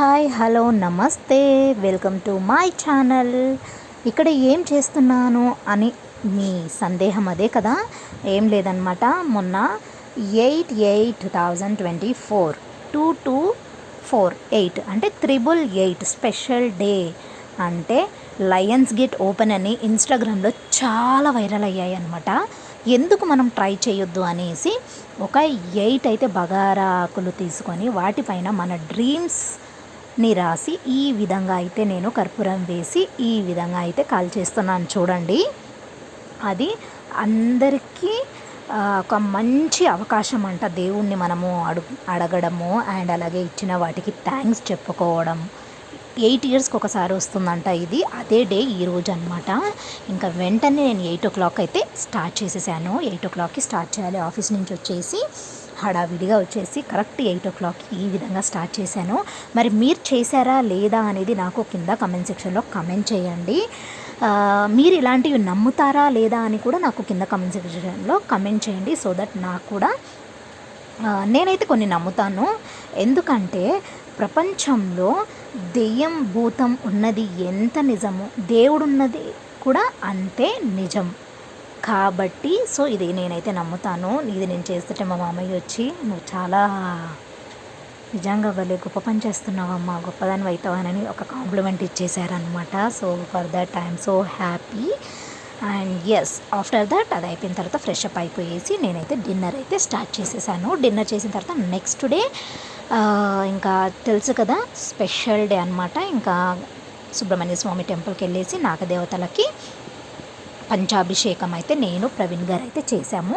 Hi hello నమస్తే. Welcome to my channel. ఇక్కడ ఏం చేస్తున్నాను అని మీ సందేహం అదే కదా? ఏం లేదనమాట మొన్న eight eight two thousand twenty four two two four eight అంటే త్రిబుల్ ఎయిట్ స్పెషల్ డే అంటే లయన్స్ గేట్ ఓపెన్ అని ఇన్స్టాగ్రామ్లో చాలా వైరల్ అయ్యాయి అనమాట ఎందుకు మనం ట్రై చేయొద్దు అనేసి ఒక ఎయిట్ అయితే బగారా ఆకులు తీసుకొని వాటిపైన మన డ్రీమ్స్ ని రాసి ఈ విధంగా అయితే నేను కర్పూరం వేసి ఈ విధంగా అయితే కాల్ చేస్తున్నాను చూడండి. అది అందరికీ ఒక మంచి అవకాశం అంట దేవుణ్ణి మనము అడుగు అడగడము అండ్ అలాగే ఇచ్చిన వాటికి థ్యాంక్స్ చెప్పుకోవడం. ఎయిట్ ఇయర్స్కి ఒకసారి వస్తుందంట ఇది. అదే డే ఈ రోజు అనమాట ఇంకా వెంటనే నేను ఎయిట్ ఓ క్లాక్ అయితే స్టార్ట్ చేసేసాను. ఎయిట్ ఓ క్లాక్కి స్టార్ట్ చేయాలి. ఆఫీస్ నుంచి వచ్చేసి హడావిడిగా వచ్చేసి కరెక్ట్ ఎయిట్ ఓ క్లాక్కి ఈ విధంగా స్టార్ట్ చేశాను. మరి మీరు చేశారా లేదా అనేది నాకు కింద కమెంట్ సెక్షన్లో కమెంట్ చేయండి. మీరు ఇలాంటివి నమ్ముతారా లేదా అని కూడా నాకు కింద కమెంట్ సెక్షన్లో కమెంట్ చేయండి. సో దట్ నాకు కూడా నేనైతే కొన్ని నమ్ముతాను. ఎందుకంటే ప్రపంచంలో దెయ్యం భూతం ఉన్నది ఎంత నిజమో? దేవుడు ఉన్నది కూడా అంతే నిజం. కాబట్టి సో ఇది నేనైతే నమ్ముతాను. ఇది నేను చేస్తుంటే మా మామయ్య వచ్చి నువ్వు చాలా నిజంగా భలే గొప్ప పని చేస్తున్నావమ్మా గొప్పదాని అవుతావని ఒక compliment ఇచ్చేసారనమాట so for that I'm so happy. And yes after that అది అయిపోయిన తర్వాత ఫ్రెష్ అప్ అయిపోయేసి నేనైతే డిన్నర్ అయితే స్టార్ట్ చేసేసాను. డిన్నర్ చేసిన తర్వాత నెక్స్ట్ డే ఇంకా తెలుసు కదా స్పెషల్ డే అనమాట ఇంకా సుబ్రహ్మణ్య స్వామి టెంపుల్కి వెళ్ళేసి నాగదేవతలకి పంచాభిషేకం అయితే నేను ప్రవీణ్ గారు అయితే చేశాము.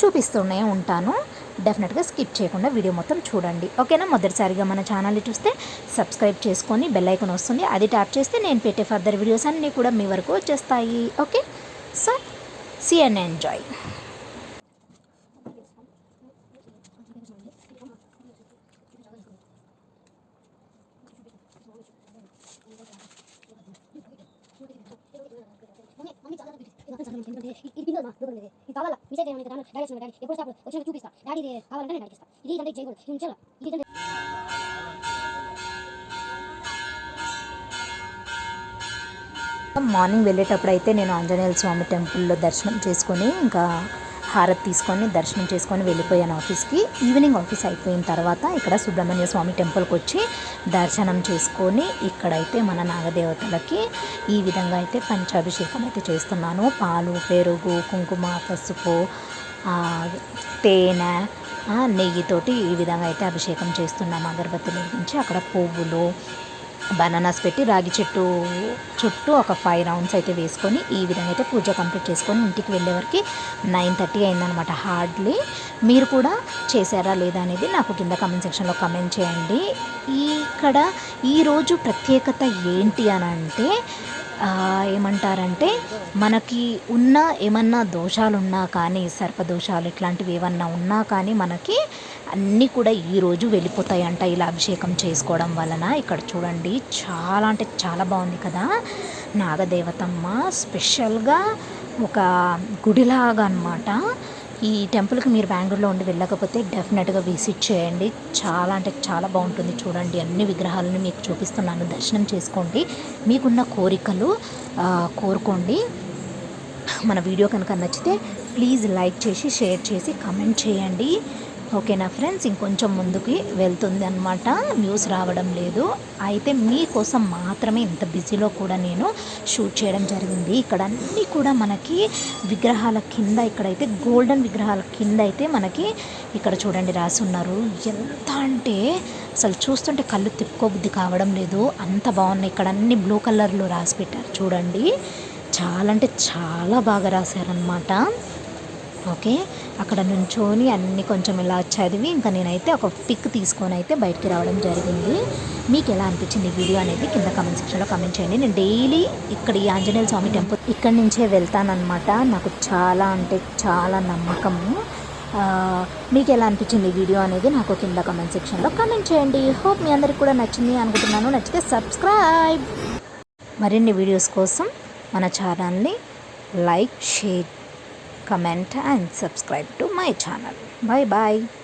చూపిస్తూనే ఉంటాను. డెఫినెట్గా స్కిప్ చేయకుండా వీడియో మొత్తం చూడండి. ఓకేనా? మొదటిసారిగా మన ఛానల్ని చూస్తే సబ్స్క్రైబ్ చేసుకొని బెల్ వస్తుంది. అది ట్యాప్ చేస్తే నేను పెట్టే ఫర్దర్ వీడియోస్ అన్నీ కూడా మీ వరకు వచ్చేస్తాయి. Okay? So see and enjoy. ఎందుకంటే ఇది పింగల్ మా లోపల ఇది ఇది కావాలా మిస్ అయితే డాడీ వచ్చిన డాడీ ఎప్పుడు స్టాప్ వచ్చిన చూపిస్తా డాడీ కావాలంటే నేను అడిగిస్తా ఇది ఇదంటే చేయకూడదు ఇది ఉంచాలా ఇది ఇదంటే మార్నింగ్ వెళ్ళేటప్పుడు అయితే నేను ఆంజనేయ స్వామి టెంపుల్లో దర్శనం చేసుకొని ఇంకా హారతి తీసుకొని దర్శనం చేసుకొని వెళ్ళిపోయాను ఆఫీస్కి. ఈవినింగ్ ఆఫీస్ అయిపోయిన తర్వాత ఇక్కడ సుబ్రహ్మణ్య స్వామి టెంపుల్కి వచ్చి దర్శనం చేసుకొని ఇక్కడైతే మన నాగదేవతలకి ఈ విధంగా అయితే పంచాభిషేకం అయితే చేస్తున్నాను. పాలు పెరుగు కుంకుమ పసుపు తేనె నెయ్యితోటి ఈ విధంగా అయితే అభిషేకం చేస్తున్నాము అగరబత్తి వెలిగించి అక్కడ పువ్వులు బనానాస్ పెట్టి రాగి చెట్టు చుట్టూ ఒక ఫైవ్ రౌండ్స్ అయితే వేసుకొని ఈ విధంగా అయితే పూజ కంప్లీట్ చేసుకొని ఇంటికి వెళ్ళేవరకు నైన్ థర్టీ అయిందనమాట హార్డ్లీ మీరు కూడా చేశారా లేదా అనేది నాకు కింద కమెంట్ సెక్షన్లో కమెంట్ చేయండి. ఇక్కడ ఈరోజు ప్రత్యేకత ఏంటి అని అంటే ఏమంటారంటే మనకి ఉన్న ఏమన్నా దోషాలు ఉన్నా కానీ సర్పదోషాలు ఇట్లాంటివి ఏమన్నా ఉన్నా కానీ మనకి అన్నీ కూడా ఈరోజు వెళ్ళిపోతాయంట ఇలా అభిషేకం చేసుకోవడం వలన. ఇక్కడ చూడండి చాలా అంటే చాలా బాగుంది కదా. నాగదేవతమ్మ స్పెషల్గా ఒక గుడిలాగా అన్నమాట. ఈ టెంపుల్కి మీరు బెంగళూరులో ఉండి వెళ్ళకపోతే డెఫినెట్గా విజిట్ చేయండి. చాలా అంటే చాలా బాగుంటుంది చూడండి. అన్ని విగ్రహాలను మీకు చూపిస్తున్నాను. దర్శనం చేసుకోండి. మీకున్న కోరికలు కోరుకోండి. మన వీడియో కనుక నచ్చితే ప్లీజ్ లైక్ చేసి షేర్ చేసి కమెంట్ చేయండి. ఓకేనా ఫ్రెండ్స్? ఇంకొంచెం ముందుకి వెళ్తుంది అనమాట న్యూస్ రావడం లేదు. అయితే మీకోసం మాత్రమే ఇంత బిజీలో కూడా నేను షూట్ చేయడం జరిగింది. ఇక్కడ అన్నీ కూడా మనకి విగ్రహాల కింద ఇక్కడైతే గోల్డెన్ విగ్రహాల కింద అయితే మనకి ఇక్కడ చూడండి రాసి ఉన్నారు ఎంత అంటే అసలు చూస్తుంటే కళ్ళు తిప్పుకోబుద్ధి కావడం లేదు. అంత బాగున్నాయి. ఇక్కడ అన్ని బ్లూ కలర్లో రాసి పెట్టారు. చూడండి. చాలా అంటే చాలా బాగా రాశారనమాట ఓకే? అక్కడ నుంచోని అన్నీ కొంచెం ఇలా చదివి ఇంకా నేనైతే ఒక పిక్ తీసుకొని అయితే బయటికి రావడం జరిగింది. మీకు ఎలా అనిపించింది ఈ వీడియో అనేది? కింద కమెంట్ సెక్షన్లో కమెంట్ చేయండి. నేను డైలీ ఇక్కడ ఈ ఆంజనేయ స్వామి టెంపుల్ ఇక్కడి నుంచే వెళ్తానన్నమాట. నాకు చాలా అంటే చాలా నమ్మకము మీకు ఎలా అనిపించింది ఈ వీడియో అనేది నాకు కింద కమెంట్ సెక్షన్లో కమెంట్ చేయండి. హోప్ మీ అందరికి కూడా నచ్చింది అనుకుంటున్నాను. నచ్చితే సబ్స్క్రైబ్ మరిన్ని వీడియోస్ కోసం మన ఛానల్ని like share comment and subscribe to my channel. Bye bye